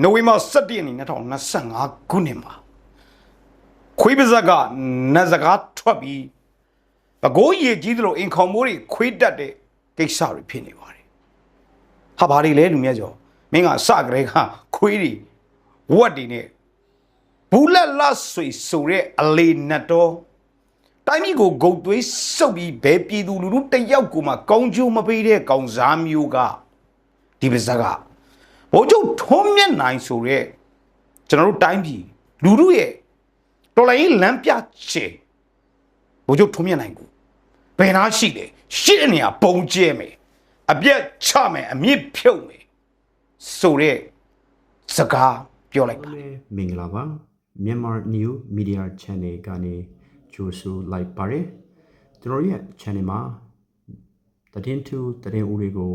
နိုဝင်ဘာ17ရက်နေ့2025ခုနှစ်မှာခွေးပါဇက်ကနတ်စကားထွက်ပြီးပကိုးရည်ကြီးသလိုအင်ခေါမိုးတွေခွေးတက်တဲ့ကိစ္စတွေဖြစ်နေပါတယ်ဟာဘာတွေလဲလူမြတ်ကျော်မင်းကစကြဲကခွေးတွေဝက်တွေနဲ့ဘူးလက်လဆွေဆိုတဲ့အလေနတ်တော်တိုင်းပြည်ကိုဂုတ်သွေးစုပ်ပြီးဘဲပြည်သူလူထုတယောက်ကိုမှကောင်းကျိုးမပေးတဲ့ကောင်စားမျိုးကဒီပါဇက်က ဘိုးချုပ်ထုံးမျက်နိုင်ဆိုတဲ့ကျွန်တော်တို့တိုင်းပြည်လူထုရဲ့တော်လိုင်းလမ်းပြချေဘိုးချုပ်ထုံးမျက်နိုင်ကိုဘယ်နာရှိလဲရှစ်နေရပုံကျဲမယ်အပြက်ချမယ်အမြင့်ဖြုတ်မယ်ဆိုတဲ့စကားပြောလိုက်ပါမင်္ဂလာပါမြန်မာ New Media Channel ကနေကြိုဆိုလိုက်ပါတယ်ကျွန်တော်ရဲ့ channel မှာတည်င်းတူတည်င်းဦးတွေကို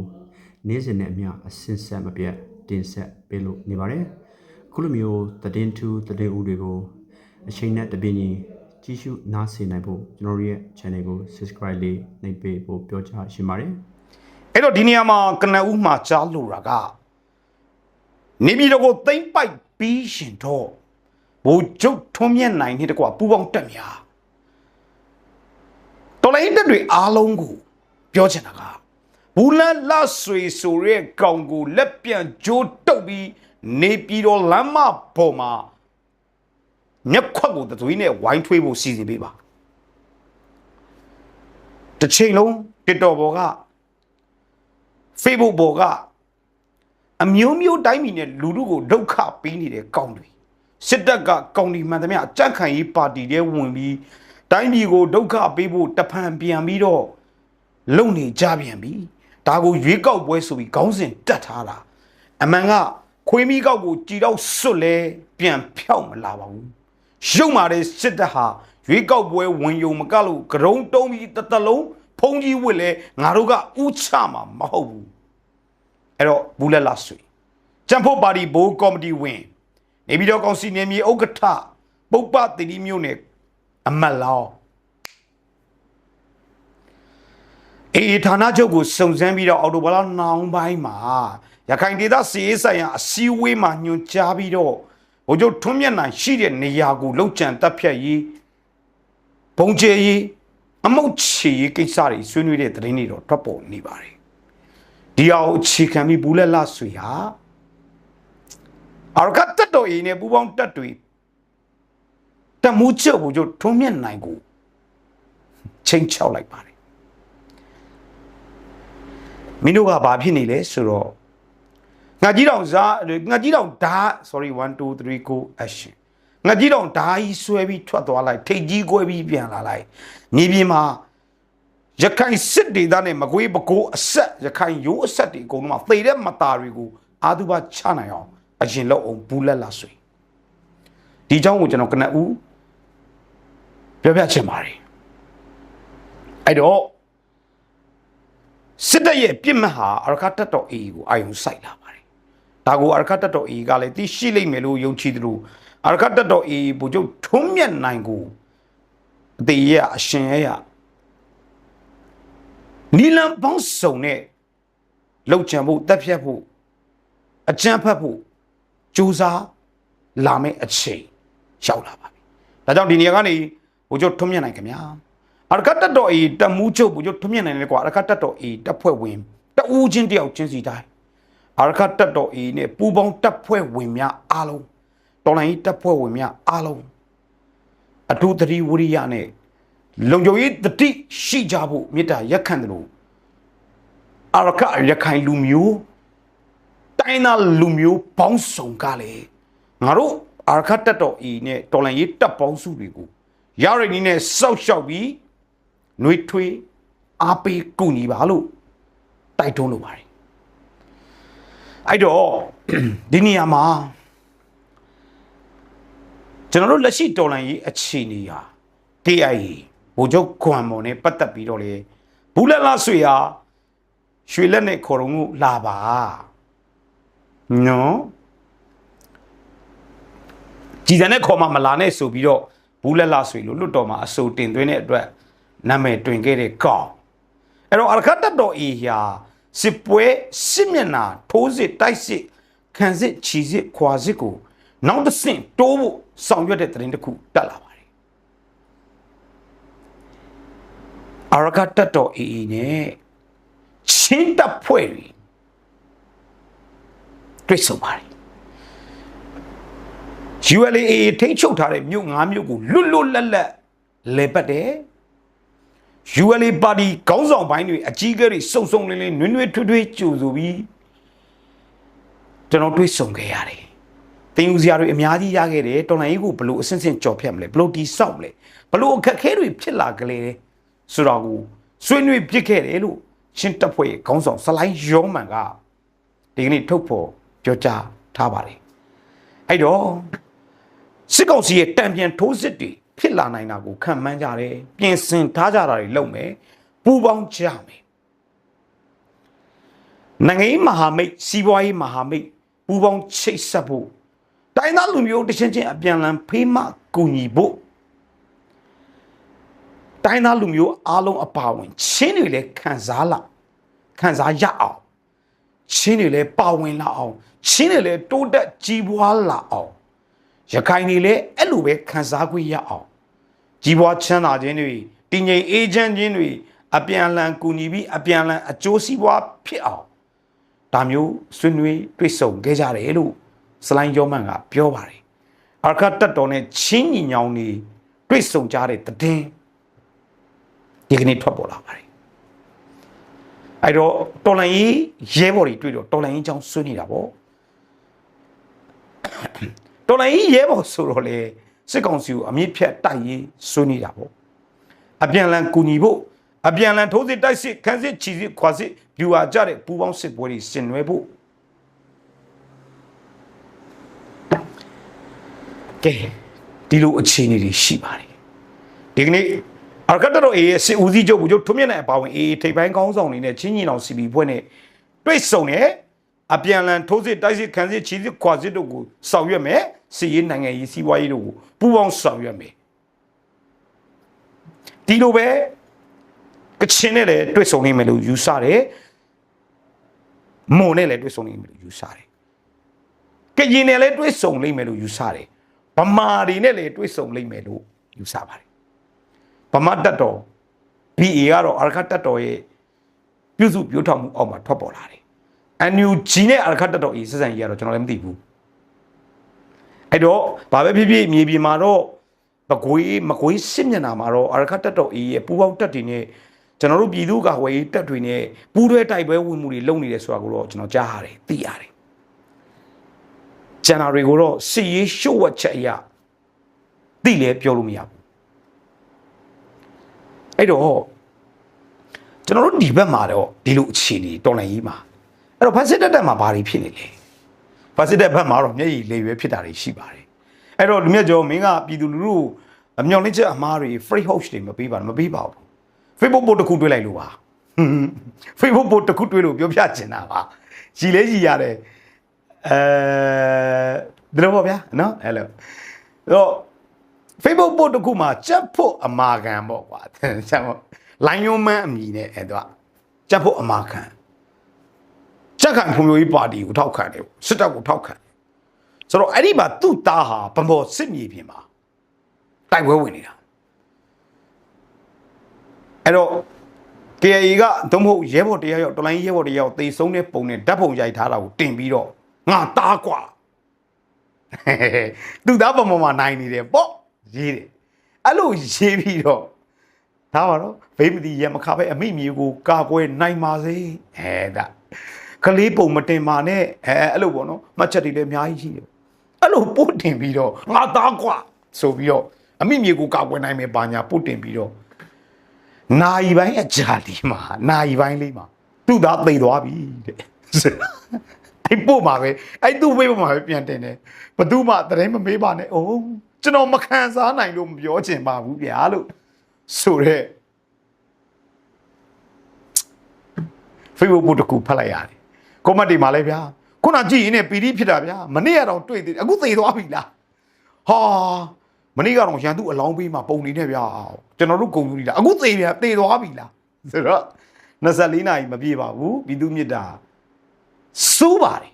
နေ့စဉ်နဲ့အမျှအစင်ဆက်မပြတ် တင်ဆက်ပေးလို့နေပါတယ်ခုလိုမျိုးတည်င်းတူတည်င်းဦးတွေကိုအချိန်နဲ့တပြင်းကြီးကြည့်ရှုနားဆင်နိုင်ဖို့ကျွန်တော်ရဲ့ channel ကို subscribe လေးနှိပ်ပေးဖို့ပြောချရှင်ပါတယ်အဲ့တော့ဒီနေရာမှာကနဦးမှာကြားလို့တာကနေပြည်တော်ကိုသိမ့်ပိုက်ပြီးရှင်တော့ဘိုးကျုပ်ထွန်းမြတ်နိုင်တဲ့တကွာပူပေါင်းတက်များတော်လိုင်းတက်တွေအားလုံးကိုပြောချင်တာက ဘူးလန်လဆွေဆိုတဲ့ကောင်ကိုလက်ပြန်ကြိုးတုပ်ပြီးနေပြည်တော်လမ်းမပေါ်မှာညက်ခွက်ကိုသွေးနဲ့ဝိုင်းထွေးဖို့စီစဉ်ပေးပါတစ်ချိန်လုံးတစ်တော်ဘော်က Facebook ပေါ်ကအမျိုးမျိုးတိုင်းပြည်နဲ့လူလူကိုဒုက္ခပေးနေတဲ့ကောင်းတွေစစ်တပ်ကကောင်းဒီမှန်သမျှအကြက်ခံရေးပါတီတွေဝင်ပြီးတိုင်းပြည်ကိုဒုက္ခပေးဖို့တဖန်ပြန်ပြီးတော့လုံနေကြပြန်ပြီ ဒါကိုရွေးကောက်ပွဲဆိုပြီးခေါင်းစဉ်တက်ထားတာအမှန်ကခွေးမီကောက်ကိုကြည်တော့စွတ်လဲပြန်ဖြောက်မလာပါဘူးရုံမာတဲ့စစ်တပ်ဟာရွေးကောက်ပွဲဝင်ယုံမကလို့ကရုံတုံးပြီးတတလုံးဖုံးကြီးဝစ်လဲငါတို့ကဥချမှာမဟုတ်ဘူးအဲ့တော့ဘူးလက်လာဆွေကျန်ဖို့ပါတီဘိုးကော်မတီဝင်နေပြည်တော်ကောင်စီနယ်မြေဥက္ကဋ္ဌပုပ္ပတိတိမျိုးနဲ့အမတ်လောင်း အေးဌာနချုပ်ကိုစုံစမ်းပြီးတော့အော်တိုဘလာနောင်ပိုင်းမှာရခိုင်ဒေသစီရေးဆိုင်ရာအစည်းအဝေးမှာညွှန်ကြားပြီးတော့ဘိုလ်ချုပ်ထွန်းမြတ်နိုင်ရှိတဲ့နေရာကိုလှုပ်ကြံတက်ဖြတ်ရေးဘုံကျဲရေးအမုတ်ချေရေးကိစ္စတွေဆွေးနွေးတဲ့သတင်းတွေတော့ထွက်ပေါ်နေပါတယ်ဒီအောင်အခြေခံပြီးဘူးလက်လဆွေဟာအာရကတ်တက်တော်အင်းနဲ့ပူပေါင်းတက်တွေတမှုချုပ်ဘူးကျထုံးမြက်နိုင်ကိုချိန်ချောက်လိုက်ပါတယ် မင်းတို့ကဘာဖြစ်နေလဲဆိုတော့ငါကြီးတောင်ဇာငါကြီးတောင်ဓာ sorry 1 2 3 go action ငါကြီးတောင်ဓာကြီးဆွဲပြီးထွက်သွားလိုက်ထိတ်ကြီးကွဲပြီးပြန်လာလိုက်မြေပြင်မှာ ရခိုင်စစ်ဒေသနဲ့မကွေးပကိုးအဆက်ရခိုင်ရိုးအဆက်တွေအကုန်လုံးမှာသေတဲ့မတာတွေကိုအာသုဘချနိုင်အောင်အရင်လောက်အောင်ဘူးလက်လာဆွေဒီเจ้าကိုကျွန်တော်ကနဦးပြောပြချင်ပါတယ်အဲ့တော့ စစ်တပ်ရဲ့ပြစ်မှတ်ဟာအရခတ်တက်တော်အေကိုအာယုံစိုက်လာပါတယ်ဒါကိုအရခတ်တက်တော်အေကလည်းသိရှိလိမ့်မယ်လို့ယုံကြည်တယ်လို့အရခတ်တက်တော်အေဘူကျုပ်ထုံးမြတ်နိုင်ကိုအသေးရအရှင်ရရနီလန်ပေါင်းစုံနဲ့လှုပ်ချံဖို့တက်ဖြတ်ဖို့အကြမ်းဖက်ဖို့ကြိုးစားလာမယ့်အချိန်ရောက်လာပါပြီ။ဒါကြောင့်ဒီနေရာကနေဘုချုပ်ထွန်းမြတ်နိုင်ခင်ဗျာ။ အရကတ်တတော်အေတမူးချုပ်ဘုချုပ်ထွန်းမြတ်နိုင်လေကွာအရကတ်တတော်အေတပ်ဖွဲ့ဝင်တဦးချင်းတယောက်ချင်းစီတိုင်းအရကတ်တတော်အေနဲ့ပူပေါင်းတပ်ဖွဲ့ဝင်များအားလုံးတော်လိုင်းတပ်ဖွဲ့ဝင်များအားလုံးအထူးသတိဝရိယနဲ့လုံခြုံရေးတတိရှိကြဖို့မေတ္တာရက်ခံတယ်လို့အရခရခိုင်လူမျိုးတိုင်းသားလူမျိုးပေါင်းစုံကလည်းငါတို့အရခတက်တော်ဤနဲ့တော်လန်ရေးတပ်ပေါင်းစုတွေကိုရရည်နည်းနဲ့စောက်ရှောက်ပြီး နှွေးထွေးအားပေးကူညီပါလို့တိုက်တွန်းလိုပါတယ်အဲ့တော့ဒီနေရာမှာကျွန်တော်တို့လက်ရှိတော်လန်ရေးအခြေအနေဟာ KIA ဘိုလ်ချုပ်ခွန်မော်နဲ့ပတ်သက်ပြီးတော့လေဘူးလက်လားဆွေဟာရွှေလက်နဲ့ခေါ်တော်မူလာပါနော်ကြည်စံနဲ့ခေါ်မှမလာနဲ့ဆိုပြီးတော့ဘူးလက်လားဆွေလို့လွတ်တော်မှာအဆိုတင်သွင်းတဲ့အတွက် နာမည်တွင်ခဲ့တဲ့ကောင်းအဲ့တော့အရခတ်တတော်အေဟာစစ်ပွဲစစ်မျက်နှာထိုးစစ်တိုက်စစ်ခံစစ်ချီစစ်ခွာစစ်ကိုနောက်တစ်ဆင့်တိုးဖို့ဆောင်ရွက်တဲ့သတင်းတစ်ခုတက်လာပါတယ်အာရကတက်တော်အေးအေးနဲ့ချင်းတပ်ဖွဲ့တွေတွေ့ဆုံပါတယ် ULA ထိန်းချုပ်ထားတဲ့မြို့၅မြို့ကိုလွတ်လွတ်လပ်လပ်လဲပတ်တယ် ULA ပါတီခေါင်းဆောင်ပိုင်းတွေအကြီးအကဲတွေစုံစုံလင်းလင်းနွေးနွေးထွေးထွေးကြိုဆိုပြီးကျွန်တော်တွေ့ဆုံခဲ့ရတယ်။တင်ယူစရာတွေအများကြီးရခဲ့တယ်တော်လိုင်းကြီးကိုဘလို့အဆင့်ဆင့်ကြော်ဖြတ်မလဲဘလို့တီဆောက်မလဲဘလို့အခက်အခဲတွေဖြစ်လာကြလေဆိုတော့ကိုဆွေးနွေးပြစ်ခဲ့တယ်လို့ရှင်းတပ်ဖွဲ့ခေါင်းဆောင်ဆလိုင်းယောမန်ကဒီကနေ့ထုတ်ဖော်ပြောကြားထားပါတယ်။အဲ့တော့စစ်ကောင်စီရဲ့တံပြန်ထိုးစစ်တွေ ဖြစ်လာနိုင်တာကိုခံမှန်းကြတယ်ပြင်ဆင်ထားကြတာတွေလုပ်မယ်ပူပေါင်းကြမယ်နိုင်ငံရေးမဟာမိတ်စီးပွားရေးမဟာမိတ်ပူပေါင်းချိတ်ဆက်ဖို့တိုင်းသားလူမျိုးတစ်ချင်းချင်းအပြန်လန်ဖေးမကူညီဖို့တိုင်းသားလူမျိုးအားလုံးအပါဝင်ချင်းတွေလည်းခံစားလာခံစားရအောင်ချင်းတွေလည်းပါဝင်လာအောင်ချင်းတွေလည်းတိုးတက်ကြီးပွားလာအောင် ရခိုင်တွေလည်းအဲ့လိုပဲခံစား권ရအောင်ကြီးပွားချမ်းသာခြင်းတွေတည်ငြိမ်အေးချမ်းခြင်းတွေအပြန်အလှန်ကူညီပြီးအပြန်အလှန်အကျိုးစီးပွားဖြစ်အောင်ဒါမျိုးဆွေးနွေးတွေ့ဆုံခဲ့ကြတယ်လို့စလိုင်းယောမန်ကပြောပါတယ်အာခတ်တက်တော်နဲ့ချင်းညီညောင်နေတွေ့ဆုံကြတဲ့တည်င်းဒီကနေ့ထွက်ပေါ်လာပါတယ်အဲ့တော့တော်လန်ကြီးရဲဘော်တွေတွေ့တော့တော်လန်ကြီးအကြောင်းဆွေးနေတာပေါ့ တော်လိုင်းကြီးရဲဘော်ဆိုတော့လေစစ်ကောင်စီကိုအမြင့်ဖြတ်တိုက်ရေးဆွေးနေတာပေါ့အပြန်လန်ကူညီဖို့အပြန်လန်ထိုးစစ်တိုက်စစ်ခန်းစစ်ချီစစ်ခွာစစ်ပြူဟာကြတဲ့ပူပေါင်းစစ်ပွဲတွေဆင်နွှဲဖို့ကဲဒီလိုအခြေအနေတွေရှိပါတယ်ဒီကနေ့အရကတတော်အေးရဲ့စစ်ဦးစီးချုပ်ကိုချုပ်ထွန်းမြတ်နိုင်အပါဝင်အေးထိပ်ပိုင်းကောင်းဆောင်တွေနဲ့ချင်းညီနောင်စီပီဖွဲ့နဲ့တွေ့ဆုံတယ်အပြန်လန်ထိုးစစ်တိုက်စစ်ခန်းစစ်ချီစစ်ခွာစစ်တို့ကိုဆောင်ရွက်မယ် စီရေးနိုင်ငံရေးစီးပွားရေးတို့ကိုပူးပေါင်းဆောင်ရွက်မယ်ဒီလိုပဲကချင်နဲ့လည်းတွေ့ဆုံနိုင်မယ်လို့ယူဆတယ်မွန်နဲ့လည်းတွေ့ဆုံနိုင်မယ်လို့ယူဆတယ်ကရင်နဲ့လည်းတွေ့ဆုံနိုင်မယ်လို့ယူဆတယ်ဗမာတွေနဲ့လည်းတွေ့ဆုံနိုင်မယ်လို့ယူဆပါတယ်ဗမာတက်တော် BA ကတော့အာရခတက်တော်ရဲ့ပြုစုပြောထောင်မှုအောက်မှာထွက်ပေါ်လာတယ် NUG နဲ့အာရခတက်တော် A စစံကြီးကတော့ကျွန်တော်လည်းမသိဘူး အဲ့တော့ဘာပဲဖြစ်ဖြစ်မြေပြင်မှာတော့မကွေးမကွေးစစ်မျက်နှာမှာတော့အာရခတက်တော် A ရဲ့ပူပေါင်းတက်တွေနဲ့ကျွန်တော်တို့ပြည်သူ့ကာကွယ်ရေးတပ်တွေနဲ့ပူးတွဲတိုက်ပွဲဝင်မှုတွေလုပ်နေတယ်ဆိုတာကိုတော့ကျွန်တော်ကြားရတယ်သိရတယ်ကျန်တာတွေကိုတော့စီရေးရှုပ်ဝက်ချက်အရာသိလဲပြောလို့မရဘူးအဲ့တော့ကျွန်တော်တို့ဒီဘက်မှာတော့ဒီလိုအခြေအနေတော်လှန်ရေးမှာအဲ့တော့ဖက်စစ်တပ်တက်မှာဘာတွေဖြစ်နေလဲ ဖက်စစ်တပ်ဘက်မှာတော့မျက်ရည်လေရွယ်ဖြစ်တာတွေရှိပါတယ်အဲ့တော့လူမြတ်ကျော်မင်းကပြည်သူလူထုအမျော်လင့်ချက်အမားတွေ free host တွေမပေးပါနဲ့မပေးပါဘူး Facebook post တစ်ခုတွေ့လိုက်လို့ပါ Facebook post တစ်ခုတွေ့လို့ပြောပြချင်တာပါရည်လဲရည်ရတယ်အဲဒီလိုပေါ့ဗျာနော်အဲ့လိုတော့ Facebook post တစ်ခုမှာကြက်ဖို့အမာခံပေါ့ကွာကြက်ဖို့လိုင်းယွန်းမန်းအမည်နဲ့အဲ့တော့ကြက်ဖို့အမာခံ ကြက်ခံဖွံ့ဖြိုးရေးပါတီကိုထောက်ခံတယ်စစ်တပ်ကိုထောက်ခံတယ်ဆိုတော့အဲ့ဒီမှာသူ့သားဟာဗမော်စစ်မြေပြင်မှာတိုက်ပွဲဝင်နေတာအဲ့တော့ KAE ကသို့မဟုတ်ရဲဘော်တရားရောက်တော်လိုင်းရဲဘော်တရားရောက်တေဆုံးတဲ့ပုံနဲ့ဓာတ်ပုံရိုက်ထားတာကိုတင်ပြီးတော့ငါတားกว่าသူသားပုံပေါ်မှာနိုင်နေတယ်ပေါ့ရေးတယ်အဲ့လိုရေးပြီးတော့ဒါပါတော့ဘိမတိရမခပဲအမိမြေကိုကာကွယ်နိုင်ပါစေအဲဒါ ကလေးပုံမတင်ပါနဲ့အဲအဲ့လိုပေါ့နော်မှတ်ချက်တွေလည်းအများကြီးရှိတယ်အဲ့လိုပို့တင်ပြီးတော့ငါသားกว่าဆိုပြီးတော့အမိမြေကိုကာကွယ်နိုင်မယ်ပါညာပို့တင်ပြီးတော့နာယီပိုင်းအကြာလီမှာနာယီပိုင်းလေးမှာသူ့သားသိသွားပြီတဲ့အဲ့ပို့မှာပဲအဲ့သူ့ဝေးပေါ်မှာပဲပြန်တင်တယ်ဘသူမှတရင်မမေးပါနဲ့အိုးကျွန်တော်မခံစားနိုင်လို့မပြောချင်ပါဘူးဗျာလို့ဆိုတော့ Facebook ပို့တစ်ခုဖတ်လိုက်ရတယ် ကွန်မန့်တွေမှာလည်းဗျာခုနကြည့်ရင်လည်းပီတိဖြစ်တာဗျာမနေ့ကတော့တွေ့သေးတယ်အခုသေသွားပြီလားဟာမနေ့ကတော့ရန်သူအလောင်းပေးမှာပုံနေနဲ့ဗျာကျွန်တော်တို့ဂုံယူနေတာအခုသေဗျာသေသွားပြီလားဆိုတော့24နာရီမပြည့်ပါဘူးပြည်သူမြစ်တာစူးပါတယ်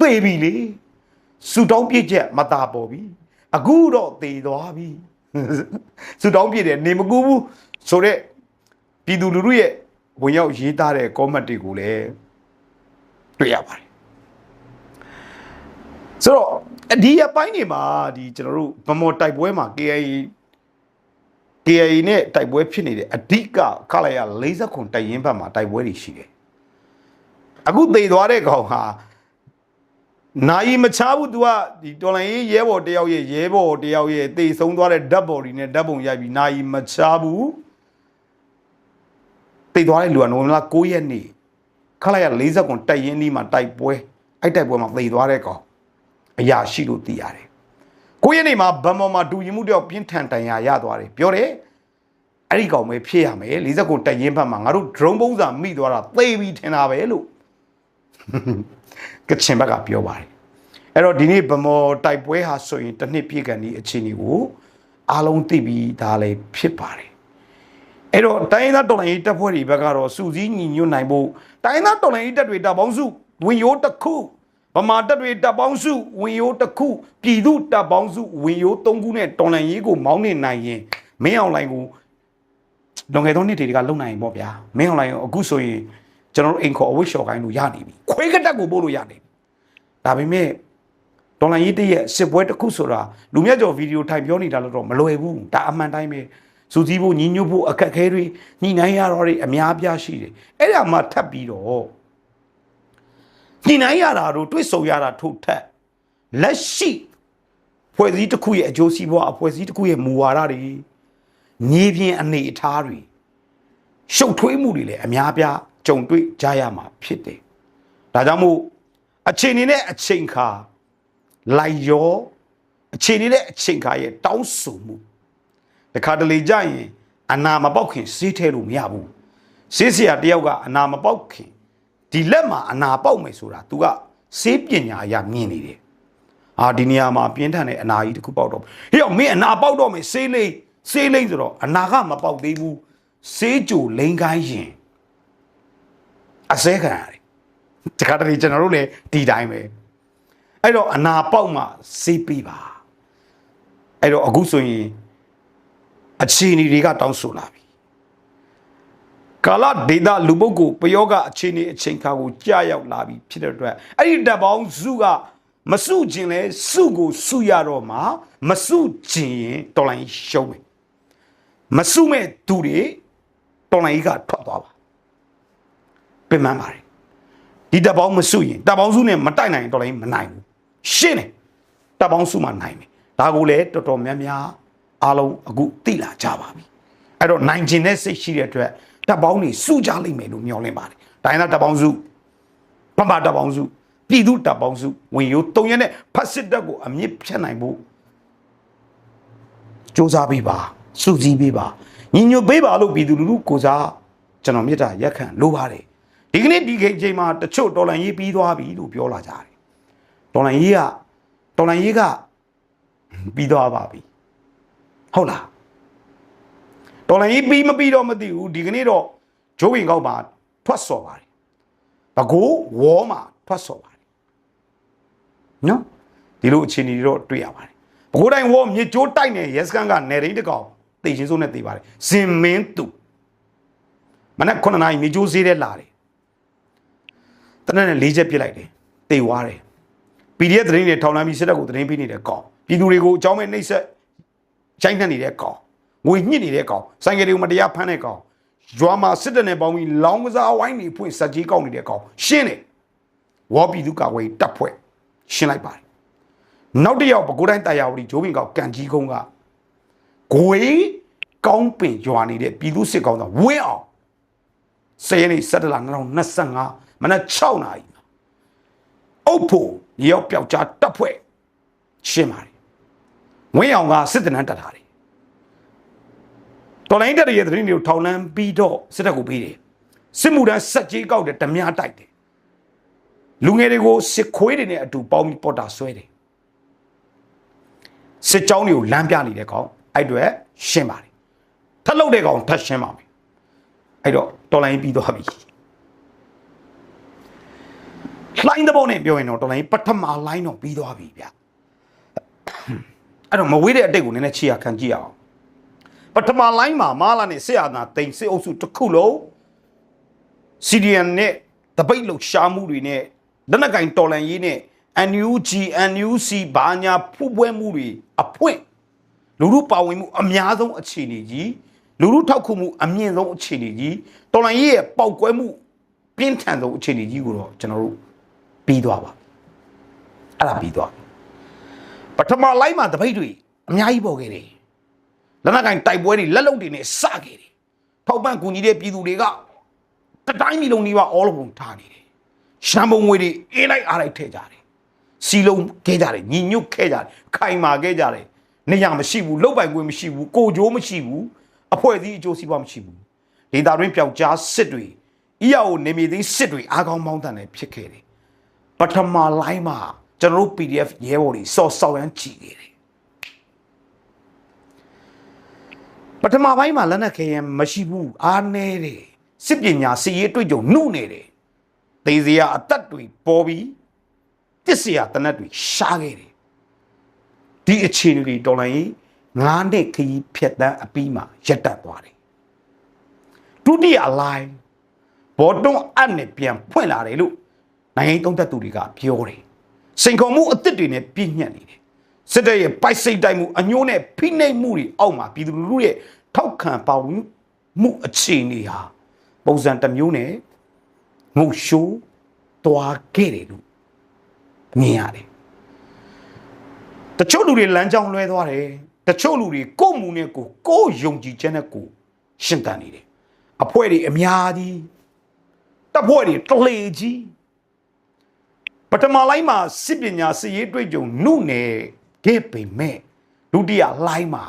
သေပြီလေဆူတောင်းပြစ်ချက်မတာပေါ်ပြီအခုတော့သေသွားပြီဆူတောင်းပြစ်တယ်နေမကူဘူးဆိုတော့ပြည်သူလူထုရဲ့ဝင်ရောက်ရေးသားတဲ့ comment တွေကိုလည်း တွေ့ရပါတယ်ဆိုတော့ဒီအပိုင်းတွေမှာဒီကျွန်တော်တို့ဗမော်တိုက်ပွဲမှာ KIA KIA နဲ့တိုက်ပွဲဖြစ်နေတဲ့အဓိကခလာရ40ခွန်တိုက်ရင်ဘက်မှာတိုက်ပွဲတွေရှိတယ်အခုသေသွားတဲ့ကောင်ဟာနိုင်မချဘူး तू ကဒီတော်လိုင်းရေးရဲဘော်တယောက်ရဲ့ရဲဘော်တယောက်ရဲ့သေဆုံးသွားတဲ့ဓာတ်ဘော်ဒီနဲ့ဓာတ်ပုံရိုက်ပြီးနိုင်မချဘူးသေသွားတဲ့လူကနိုဝင်ဘာ9ရက်နေ့ ခလာရ40ခွန်တိုက်ရင်ဒီမှာတိုက်ပွဲအဲ့တိုက်ပွဲမှာသေသွားတဲ့ကောင်အရာရှိလို့သိရတယ်ကိုရက်နေ့မှာဗမော်မှာဒူရင်မှုတယောက်ပြင်းထန်တန်ရာရသွားတယ်ပြောတယ်အဲ့ဒီကောင်ပဲဖြစ်ရမယ်40ကိုတက်ရင်ဘက်မှာငါတို့ drone ပုံစံမိသွားတာသေပြီထင်တာပဲလို့ကချင်ဘက်ကပြောပါတယ်အဲ့တော့ဒီနေ့ဗမော်တိုက်ပွဲဟာဆိုရင်တစ်နှစ်ပြည့်ကန်ဒီအခြေအနေကိုအားလုံးသိပြီးဒါလည်းဖြစ်ပါတယ် အဲ့တော့တိုင်းသားတော်လိုင်းရေးတပ်ဖွဲ့တွေဘက်ကတော့စူးစီးညီညွတ်နိုင်ဖို့တိုင်းသားတော်လိုင်းရေးတပ်တွေတပ်ပေါင်းစုဝင်ရိုးတစ်ခုဗမာတပ်တွေတပ်ပေါင်းစုဝင်ရိုးတစ်ခုပြည်သူတပ်ပေါင်းစုဝင်ရိုးသုံးခုနဲ့တော်လိုင်းရေးကိုမောင်းနေနိုင်ရင်မင်းအောင်လိုင်းကိုလွန်ခဲ့သောနှစ်တွေကလုံနိုင်ပေါ့ဗျာမင်းအောင်လိုင်းကိုအခုဆိုရင်ကျွန်တော်တို့အိမ်ခေါ်အဝိရှော်ကိုင်းလို့ရနေပြီခွေးကတက်ကိုပို့လို့ရနေပြီဒါပေမဲ့တော်လိုင်းရေးတရဲ့စစ်ပွဲတစ်ခုဆိုတာလူမြတ်ကျော်ဗီဒီယိုထိုင်ပြောနေတာလို့တော့မလွယ်ဘူးဒါအမှန်တိုင်းပဲ စူးစီးဖို့ညီညွတ်ဖို့အခက်အခဲတွေညှိနှိုင်းရတော့တွေအများပြားရှိတယ်အဲ့ဒါမှထပ်ပြီးတော့ညှိနှိုင်းရတာတို့တွေ့ဆုံရတာထို့ထက်လက်ရှိဖွဲ့စည်းတစ်ခုရဲ့အကျိုးစီးပွားအဖွဲ့စည်းတစ်ခုရဲ့မူဝါဒတွေမြေပြင်အနေအထားတွေရှုပ်ထွေးမှုတွေလည်းအများပြားကြုံတွေ့ကြရမှာဖြစ်တယ်ဒါကြောင့်မို့အချိန်နေနဲ့အချိန်ခါလိုက်ရောအချိန်နေနဲ့အချိန်ခါရဲ့တောင်းဆိုမှု တခါတလေကြရင်အနာမပေါက်ခင်စေးထဲလို့မရဘူးစေးစရာတယောက်ကအနာမပေါက်ခင်ဒီလက်မှာအနာပေါက်မယ်ဆိုတာ तू ကစေးပညာအရာမြင်နေတယ်အာဒီနေရာမှာပြင်းထန်တဲ့အနာကြီးတစ်ခုပေါက်တော့ဟေ့မင်းအနာပေါက်တော့မယ်စေးလေးစေးလိမ့်ဆိုတော့အနာကမပေါက်သေးဘူးစေးကြိုလိန်ကိုင်းရင်အစဲခံရတယ်တခါတလေကျွန်တော်တို့လည်းဒီတိုင်းပဲအဲ့တော့အနာပေါက်မှစေးပေးပါအဲ့တော့အခုဆိုရင် အခြေအနေတွေကတောင်းဆိုလာပြီကာလဒေတာလူပုဂ္ဂိုလ်ပယောဂအခြေအနေအချိန်ခါကိုကြာရောက်လာပြီဖြစ်တဲ့အတွက်အဲ့ဒီတပ်ပေါင်းစုကမစုခြင်းလဲစုကိုစုရတော့မှမစုခြင်းရင်တော်လိုင်းရှုံးမယ်မစုမဲ့သူတွေတော်လိုင်းကထွက်သွားပါပြင်မှန်းပါတယ်ဒီတပ်ပေါင်းမစုရင်တပ်ပေါင်းစုနဲ့မတိုက်နိုင်ရင်တော်လိုင်းမနိုင်ဘူးရှင်းတယ်တပ်ပေါင်းစုမှနိုင်မယ်ဒါကိုလည်းတော်တော်များများ အားလုံးအခုသိလာကြပါပြီအဲ့တော့နိုင်ကျင်တဲ့စိတ်ရှိတဲ့အတွက်တပ်ပေါင်းတွေစုကြလိမ့်မယ်လို့မျှော်လင့်ပါတယ်တိုင်းသားတပ်ပေါင်းစုပပတပ်ပေါင်းစုပြည်သူတပ်ပေါင်းစုဝင်ရိုးတုံရက်နဲ့ဖတ်စစ်တပ်ကိုအမြင့်ဖြတ်နိုင်ဖို့စ조사ပေးပါစုစည်းပေးပါညီညွတ်ပေးပါလို့ပြည်သူလူထုကိုစားကျွန်တော်မြစ်တာရက်ခံလိုပါတယ်ဒီကနေ့ဒီခေတ်ချိန်မှာတချို့တော်လန်ရေးပြီးသွားပြီလို့ပြောလာကြတယ်တော်လန်ရေးကတော်လန်ရေးကပြီးသွားပါပြီ ဟုတ်လားတော်လိုင်းကြီးပြီးမပြီးတော့မသိဘူးဒီကနေ့တော့ဂျိုးဝင်ကောက်မှာထွက်စော်ပါတယ်ဘကိုးဝေါ်မှာထွက်စော်ပါတယ်နော်ဒီလိုအခြေအနေတွေတော့တွေ့ရပါတယ်ဘကိုးတိုင်းဝေါ်မြေကျိုးတိုက်နေရဲစကန်ကနေရင်းတကောင်တေချင်းစိုးနဲ့တေးပါတယ်ဇင်မင်းသူမနက်9နာရီမြေကျိုးဈေးတဲ့လာတယ်တနက်နဲ့၄ချက်ပြစ်လိုက်တယ်တေဝါတယ် PDF သတင်းတွေထောင်လမ်းပြီးစစ်တပ်ကိုသတင်းပေးနေတဲ့ကောင်ပြည်သူတွေကိုအကြောင်းမဲ့နှိပ်စက် ရိုက်နှက်နေတဲ့ကောင်ငွေညှစ်နေတဲ့ကောင်ဆိုင်ကယ်တွေကိုမတရားဖမ်းတဲ့ကောင်ရွာမှာစစ်တပ်နဲ့ပေါင်းပြီးလောင်းကစားဝိုင်းနေဖွင့်စက်ကြီးကောက်နေတဲ့ကောင်ရှင်းတယ်ဝေါ်ပြည်သူကာဝေးတပ်ဖွဲ့ရှင်းလိုက်ပါတယ်နောက်တစ်ယောက်ပကိုးတိုင်းတရားဝတီဂျိုးပင်ကောင်ကန်ကြီးကုန်းကဂွေကောင်းပင်ရွာနေတဲ့ပြည်သူစစ်ကောင်တော့ဝင်းအောင်စရနေစက်တလာ2025မနက်6နာရီအုပ်ဖို့ရောက်ပြောက်ကြားတပ်ဖွဲ့ရှင်းပါတယ် ဝင်းအောင်ကစစ်တနန်းတက်တာတယ်တော်လိုင်းတက်ရဲ့သတင်းတွေကိုထောင်လန်းပြီးတော့စစ်တပ်ကိုပေးတယ်စစ်မှုထမ်းစက်ကြီးကောက်တယ်ဓမြတိုက်တယ်လူငယ်တွေကိုစစ်ခွေးတွေနဲ့အတူပေါင်းပြီးပေါ်တာဆွဲတယ်စစ်ကြောင်းတွေကိုလမ်းပြနေတဲ့ကောင်အဲ့တွေရှင်းပါတယ်ထပ်လုပ်တဲ့ကောင်ထပ်ရှင်းပါမယ်အဲ့တော့တော်လိုင်းပြီးသွားပြီလိုင်းတဲ့ဘောနဲ့ပြောရင်တော့တော်လိုင်းပထမလိုင်းတော့ပြီးသွားပြီဗျ အဲ့တော့မဝေးတဲ့အတိတ်ကိုနည်းနည်းချီရခံကြည့်အောင်ပထမလိုင်းမှာမာလာနဲ့ဆရာနာတိန်စစ်အုပ်စုတစ်ခုလုံး CDN နဲ့တပိတ်လှရှားမှုတွေနဲ့လက်နက်ကင်တော်လန်ရေးနဲ့ NUG NUC ဘာညာဖူးပွဲမှုတွေအဖွင့်လူလူပါဝင်မှုအများဆုံးအခြေအနေကြီးလူလူထောက်ခုမှုအမြင့်ဆုံးအခြေအနေကြီးတော်လန်ရေးရဲ့ပေါက်ကွဲမှုပြင်းထန်ဆုံးအခြေအနေကြီးကိုတော့ကျွန်တော်တို့ပြီးသွားပါအဲ့ဒါပြီးသွားပ ထမလိုက်မှာတပိတ်တွေအများကြီးပေါ်ခဲ့တယ်လက်နက်ကင်တိုက်ပွဲတွေလက်လုံတွေနဲ့စခဲ့တယ်ထောက်ပံ့ကူညီတဲ့ပြည်သူတွေကတတိုင်းမီလုံးကြီးပါအော်လဘုံထားနေတယ်ရှမ်းဘုံငွေတွေအေးလိုက်အားလိုက်ထည့်ကြတယ်စီလုံးခဲ့ကြတယ်ညီညွတ်ခဲ့ကြတယ်ခိုင်မာခဲ့ကြတယ်နေရမရှိဘူးလောက်ပိုင်ခွင့်မရှိဘူးကိုကြိုးမရှိဘူးအဖွဲ့အစည်းအကျိုးစီးပွားမရှိဘူးဒေတာတွင်းပျောက်ကြားစစ်တွေအီယာကိုနေမီသိမ်းစစ်တွေအားကောင်းမောင်းတန်တယ်ဖြစ်ခဲ့တယ်ပထမလိုင်းမှာ ကျွန်တော်တို့ PDF ရဲဘော်တွေစော်ဆောက်ရမ်းကြည့်ခဲ့တယ်ပထမပိုင်းမှာလက်နက်ခဲရင်မရှိဘူးအားနေတယ်စစ်ပညာစီရေးတွေ့ကြုံနှုတ်နေတယ်သေစရာအသက်တွေပေါ်ပြီးတစ်စရာတနတ်တွေရှားခဲ့တယ်ဒီအခြေအနေတွေတော်လိုင်းငါးနှစ်ခရီးဖြတ်တန်းအပြီးမှာရက်တက်သွားတယ်ဒုတိယလိုင်းဘောတွန်းအပ်နဲ့ပြန်ဖွင့်လာတယ်လို့နိုင်ငံရေးသုံးသပ်သူတွေကပြောတယ် စိန်ခေါ်မှုအသစ်တွေနဲ့ပြည့်ညက်နေတယ်စစ်တပ်ရဲ့ပိုက်စိတ်တိုက်မှုအညိုးနဲ့ဖိနှိပ်မှုတွေအောက်မှာပြည်သူလူထုရဲ့ထောက်ခံပါဝင်မှုအခြေအနေဟာပုံစံတစ်မျိုးနဲ့ငုတ်ရှိုးသွားခဲ့တယ်လို့မြင်ရတယ်တချို့လူတွေလမ်းကြောင်းလွဲသွားတယ်တချို့လူတွေကိုယ့်မူနဲ့ကိုယ်ကိုယ်ယုံကြည်ချက်နဲ့ကိုယ်ရှင်းတန်နေတယ်အဖွဲ့တွေအများကြီးတပ်ဖွဲ့တွေတလေကြီး ပထမလိုင်းမှာစစ်ပညာစစ်ရေးတွေ့ကြုံနှုနယ်ခဲ့ပေမဲ့ဒုတိယလိုင်းမှာ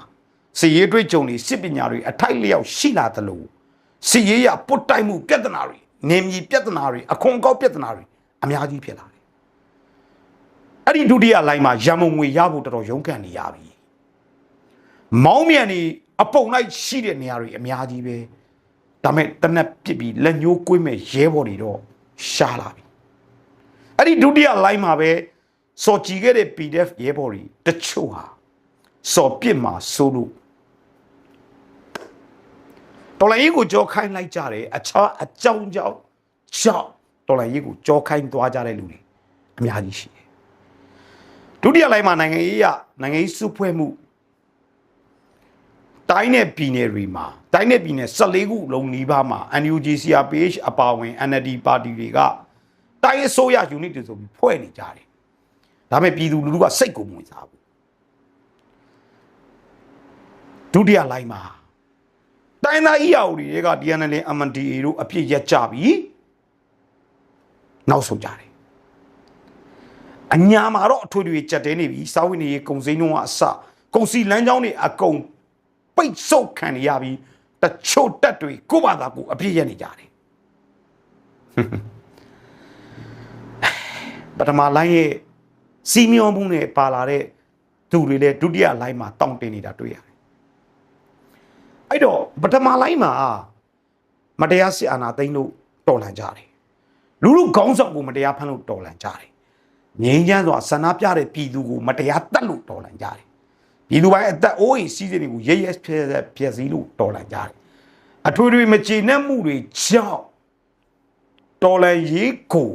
စစ်ရေးတွေ့ကြုံတွေစစ်ပညာတွေအထိုက်လျောက်ရှိလာသလိုစစ်ရေးရပုတ်တိုက်မှုပြဿနာတွေနေမြေပြဿနာတွေအခွန်ကောက်ပြဿနာတွေအများကြီးဖြစ်လာတယ်အဲ့ဒီဒုတိယလိုင်းမှာရံမုံငွေရဖို့တော်တော်ရုန်းကန်နေရပြီမောင်းမြန်နေအပုံလိုက်ရှိတဲ့နေရာတွေအများကြီးပဲဒါမဲ့တနက်ပစ်ပြီးလက်ညှိုးကွေးမဲ့ရဲဘော်တွေတော့ရှားလာပြီ အဲ့ဒီဒုတိယလိုင်းမှာပဲစော်ကြည့်ခဲ့တဲ့ PDF ရဲဘော်တွေတချို့ဟာစော်ပစ်မှာစိုးလို့တော်လိုင်းကြီးကိုကြောခိုင်းလိုက်ကြတယ်အခြားအကြောင်းကြောင့်ကြောင့်တော်လိုင်းကြီးကိုကြောခိုင်းသွားကြတဲ့လူတွေအများကြီးရှိတယ်ဒုတိယလိုင်းမှာနိုင်ငံရေးရနိုင်ငံရေးစုဖွဲ့မှုတိုင်းနဲ့ပြည်နယ်တွေမှာတိုင်းနဲ့ပြည်နယ်14ခုလုံးနီးပါးမှာ NUG CRPH အပါအဝင် NLD ပါတီတွေက တိုင်းအစိုးရ unit တွေဆိုပြီးဖွဲ့နေကြတယ်ဒါပေမဲ့ပြည်သူလူထုကစိတ်ကိုမဝင်စားဘူးဒုတိယလိုင်းမှာတိုင်းသား EAO တွေက DNL MNDA တို့အပြစ်ရက်ကြပြီနောက်ဆုံးကြတယ်အညာမှာတော့အထွေထွေကြက်တဲနေပြီစာဝိနေရေးကုံစိမ်းလုံးကအစကုံစီလမ်းကြောင်းတွေအကုန်ပိတ်ဆုတ်ခံနေရပြီတချို့တက်တွေကိုယ့်ဘာသာကိုအပြစ်ရက်နေကြတယ် ပထမလိုင်းရဲ့စီမျောမှုနဲ့ပါလာတဲ့သူတွေလည်းဒုတိယလိုင်းမှာတောင့်တင်နေတာတွေ့ရတယ်အဲ့တော့ပထမလိုင်းမှာမတရားစစ်အာဏာသိမ်းလို့တော်လှန်ကြတယ်လူလူခေါင်းဆောင်ကိုမတရားဖမ်းလို့တော်လှန်ကြတယ်ငြိမ်းချမ်းစွာဆန္ဒပြတဲ့ပြည်သူကိုမတရားတတ်လို့တော်လှန်ကြတယ်ပြည်သူပိုင်းအသက်အိုးအိမ်စီးစိမ်တွေကိုရဲရဲဖျက်ဖျက်ဖျက်ဆီးလို့တော်လှန်ကြတယ်အထွေထွေမကျေနပ်မှုတွေကြောင့်တော်လှန်ရေးကို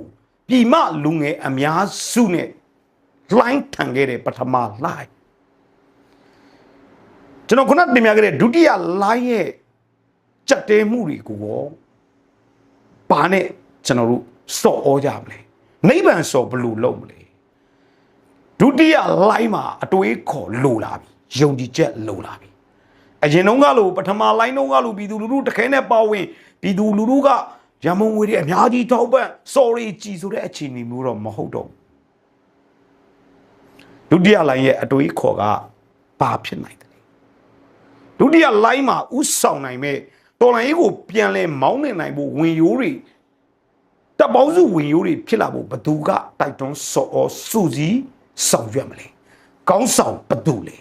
ပြည်မလူငယ်အများစုနဲ့လှိုင်းထန်ခဲ့တဲ့ပထမလှိုင်းကျွန်တော်ခုနတင်ပြခဲ့တဲ့ဒုတိယလိုင်းရဲ့ကြက်တဲမှုတွေကိုရောဘာနဲ့ကျွန်တော်တို့စော့ဩကြမလဲနိဗ္ဗာန်စော့ဘယ်လိုလုပ်မလဲဒုတိယလိုင်းမှာအတွေးခေါ်လိုလာပြီယုံကြည်ချက်လိုလာပြီအရင်တုန်းကလို့ပထမလိုင်းတုန်းကလို့ပြည်သူလူထုတခဲနဲ့ပါဝင်ပြည်သူလူထုက ရမုံငွေတွေအများကြီးထောက်ပံ့ sorry ကြည်ဆိုတဲ့အခြေအနေမျိုးတော့မဟုတ်တော့ဘူးဒုတိယလိုင်းရဲ့အတွေးခေါ်ကဘာဖြစ်နိုင်တယ်ဒုတိယလိုင်းမှာဥဆောင်နိုင်မဲ့တော်လိုင်းကြီးကိုပြန်လဲမောင်းနေနိုင်ဖို့ဝင်ရိုးတွေတပ်ပေါင်းစုဝင်ရိုးတွေဖြစ်လာဖို့ဘသူကတိုက်တွန်းစော်စုစည်းဆောင်ရွက်မလဲကောင်းဆောင်ဘသူလဲ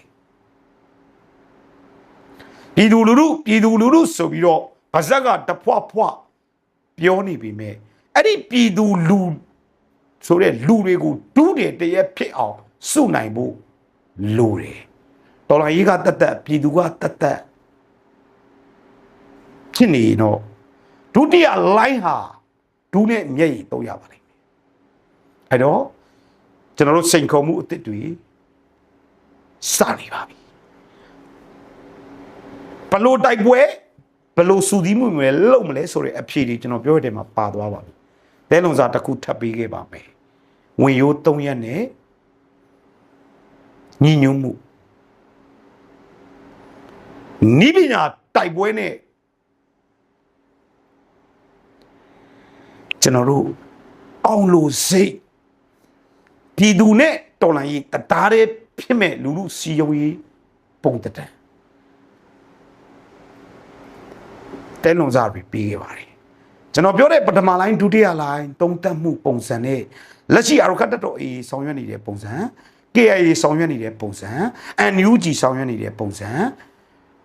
ပြည်သူလူထုပြည်သူလူထုဆိုပြီးတော့ဗဇက်ကတဖွာဖွာ ပြောနေပြီမဲ့အဲ့ဒီပြည်သူလူဆိုတဲ့လူတွေကိုဒုတယ်တရက်ဖြစ်အောင်စုနိုင်ဖို့လိုတယ်တော်လိုင်းကြီးကတတ်တတ်ပြည်သူကတတ်တတ်ဖြစ်နေရင်တော့ဒုတိယလိုင်းဟာဒူးနဲ့မျက်ရည်တော့ရပါလိမ့်မယ်အဲ့တော့ကျွန်တော်တို့စိန်ခေါ်မှုအစ်စ်တွေစနေပါပြီဘလို့တိုက်ပွဲ ဘလို့စူဒီမှုမျိုးလဲလုံမလဲဆိုတဲ့အဖြေတွေကျွန်တော်ပြောရတဲ့မှာပါသွားပါပြီတဲလုံစာတစ်ခုထပ်ပေးခဲ့ပါမယ်ဝင်ရိုး၃ရက်နဲ့ညီညွတ်မှုနိပညာတိုက်ပွဲနဲ့ကျွန်တော်တို့အောင်လို့စိတ်ပြည်သူနဲ့တော်လှန်ရေးတသားတည်းဖြစ်မဲ့လူလူစီယုံရေးပုံတတန် တဲလုံစားပြီးပြီးခဲ့ပါတယ်ကျွန်တော်ပြောတဲ့ပထမလိုင်းဒုတိယလိုင်းသုံးသပ်မှုပုံစံနဲ့လက်ရှိအရခတ်တတော်အေးဆောင်ရွက်နေတဲ့ပုံစံ KIA ဆောင်ရွက်နေတဲ့ပုံစံ NUG ဆောင်ရွက်နေတဲ့ပုံစံ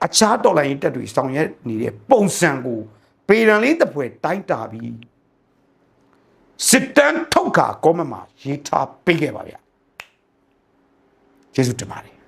အခြားတော်လိုင်းတက်တွေဆောင်ရွက်နေတဲ့ပုံစံကိုပေရန်လေးတစ်ပွဲတိုင်းတာပြီးစစ်တမ်းထုတ်ခါကောမမှာရေးထားပေးခဲ့ပါဗျာကျေးဇူးတင်ပါတယ်